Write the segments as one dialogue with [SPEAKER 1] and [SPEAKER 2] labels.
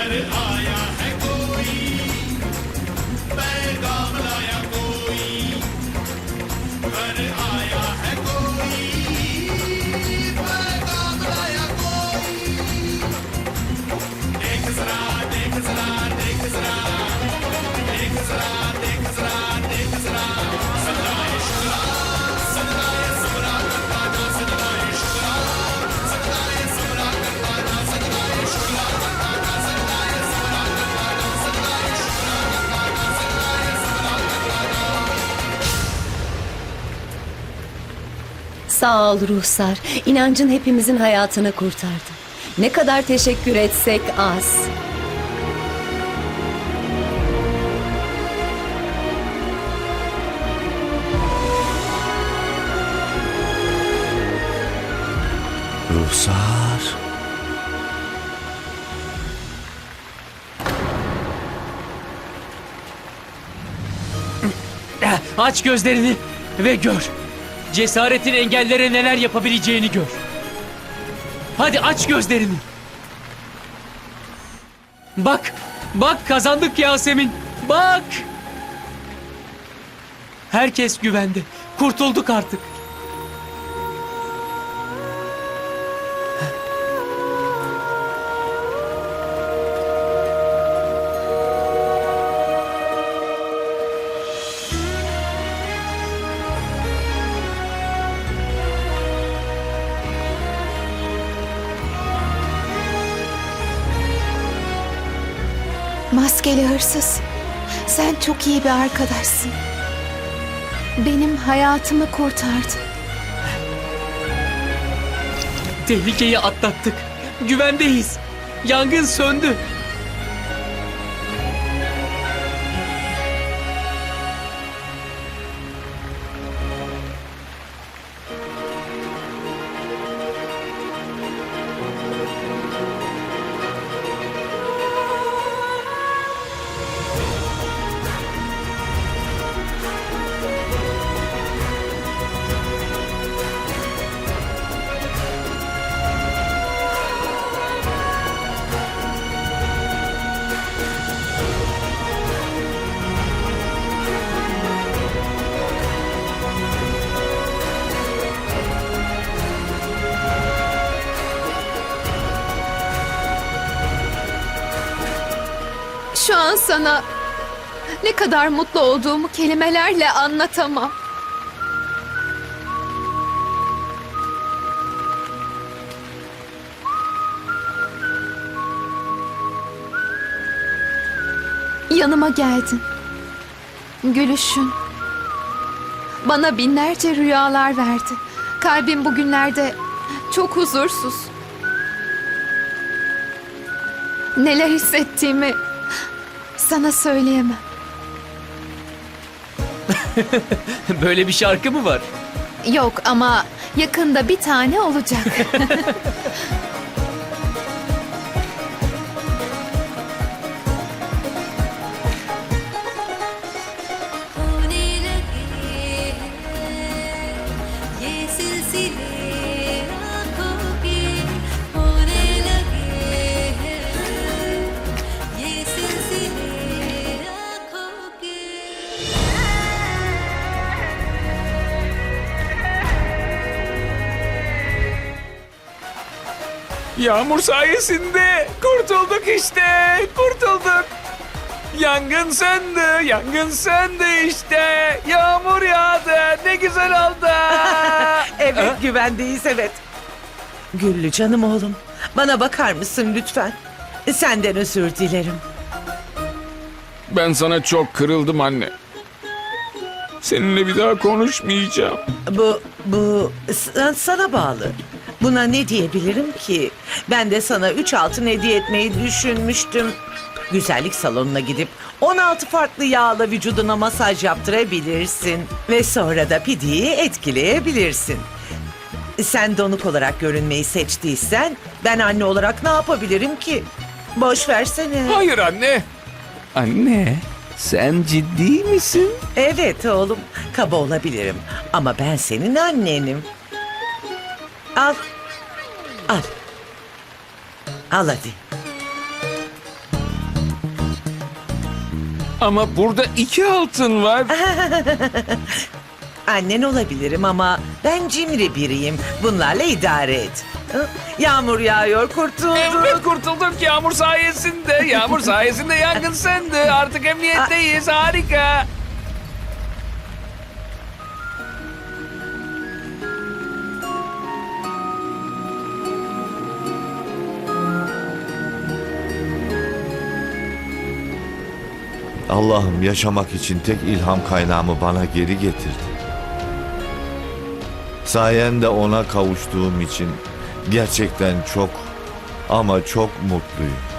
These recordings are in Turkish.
[SPEAKER 1] united Sağ ol Ruhsar. İnancın hepimizin hayatını kurtardı. Ne kadar teşekkür etsek az.
[SPEAKER 2] Ruhsar.
[SPEAKER 3] Aç gözlerini ve gör. Cesaretin engellere neler yapabileceğini gör. Hadi aç gözlerini. Bak, bak kazandık Yasemin. Bak. Herkes güvende. Kurtulduk artık.
[SPEAKER 4] Maskeli hırsız. Sen çok iyi bir arkadaşsın. Benim hayatımı kurtardın.
[SPEAKER 3] Tehlikeyi atlattık. Güvendeyiz. Yangın söndü.
[SPEAKER 4] Şu an sana ne kadar mutlu olduğumu kelimelerle anlatamam. Yanıma geldin. Gülüşün. Bana binlerce rüyalar verdi. Kalbim bugünlerde çok huzursuz. Neler hissettiğimi sana söyleyemem.
[SPEAKER 3] Böyle bir şarkı mı var?
[SPEAKER 4] Yok ama yakında bir tane olacak.
[SPEAKER 5] Yağmur sayesinde kurtulduk işte. Kurtulduk. Yangın söndü, yangın söndü işte. Yağmur yağdı, ne güzel oldu.
[SPEAKER 6] Evet güvendeyiz evet. Güllü canım oğlum. Bana bakar mısın lütfen? Senden özür dilerim.
[SPEAKER 5] Ben sana çok kırıldım anne. Seninle bir daha konuşmayacağım.
[SPEAKER 6] Bu, bu sana bağlı. Buna ne diyebilirim ki? Ben de sana üç altın hediye etmeyi düşünmüştüm. Güzellik salonuna gidip 16 farklı yağla vücuduna masaj yaptırabilirsin. Ve sonra da pidiyi etkileyebilirsin. Sen donuk olarak görünmeyi seçtiysen ben anne olarak ne yapabilirim ki? Boş versene.
[SPEAKER 5] Hayır anne. Anne, sen ciddi misin?
[SPEAKER 6] Evet oğlum, kaba olabilirim ama ben senin annenim. Al. Al. Al hadi.
[SPEAKER 5] Ama burada iki altın var.
[SPEAKER 6] Annen olabilirim ama ben cimri biriyim. Bunlarla idare et. Yağmur yağıyor kurtulduk.
[SPEAKER 5] Evet kurtulduk yağmur sayesinde. Yağmur sayesinde yangın söndü. Artık emniyetteyiz. Harika.
[SPEAKER 2] Allah'ım yaşamak için tek ilham kaynağımı bana geri getirdi. Sayende ona kavuştuğum için gerçekten çok ama çok mutluyum.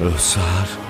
[SPEAKER 2] Rıhsar.